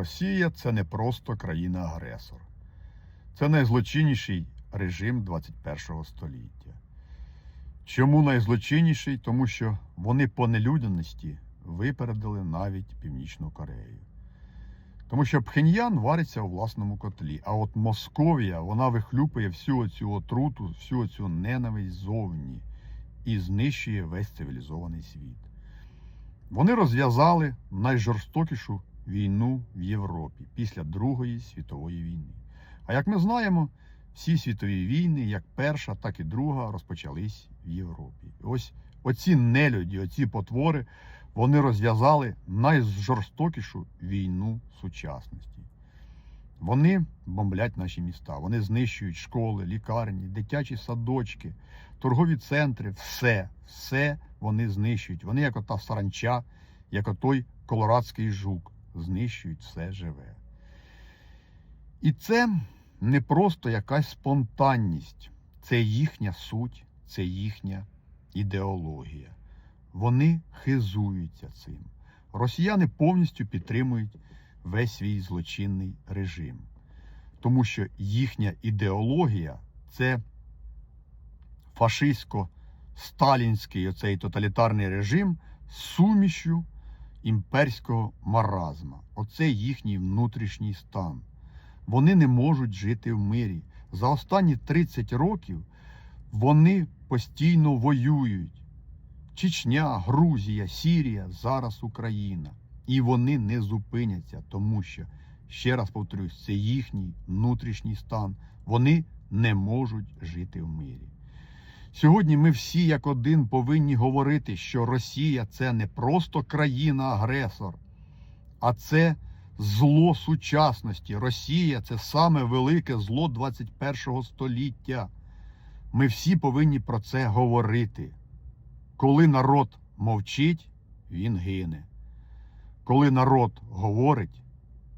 Росія це не просто країна-агресор. Це найзлочинніший режим 21 століття. Чому найзлочинніший? Тому що вони по нелюдяності випередили навіть Північну Корею. Тому що Пхеньян вариться у власному котлі, а от Московія вона вихлюпує всю цю отруту, всю цю ненависть зовні і знищує весь цивілізований світ. Вони розв'язали найжорстокішу війну в Європі після Другої світової війни. А як ми знаємо, всі світові війни, як перша, так і друга, розпочались в Європі. Ось оці нелюді, оці потвори, вони розв'язали найжорстокішу війну сучасності. Вони бомблять наші міста, вони знищують школи, лікарні, дитячі садочки, торгові центри, все, все вони знищують. Вони, як ота саранча, як отой колорадський жук, знищують все живе. І це не просто якась спонтанність, це їхня суть, це їхня ідеологія. Вони хизуються цим. Росіяни повністю підтримують весь свій злочинний режим, тому що їхня ідеологія це фашистсько-сталінський оцей тоталітарний режим з сумішю імперського маразма. Оце їхній внутрішній стан. Вони не можуть жити в мирі. За останні 30 років вони постійно воюють. Чечня, Грузія, Сірія, зараз Україна. І вони не зупиняться, тому що, ще раз повторюсь, це їхній внутрішній стан. Вони не можуть жити в мирі. Сьогодні ми всі як один повинні говорити, що Росія це не просто країна-агресор, а це зло сучасності. Росія це саме велике зло 21 століття. Ми всі повинні про це говорити. Коли народ мовчить, він гине. Коли народ говорить,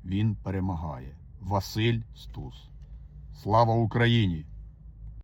він перемагає. Василь Стус. Слава Україні!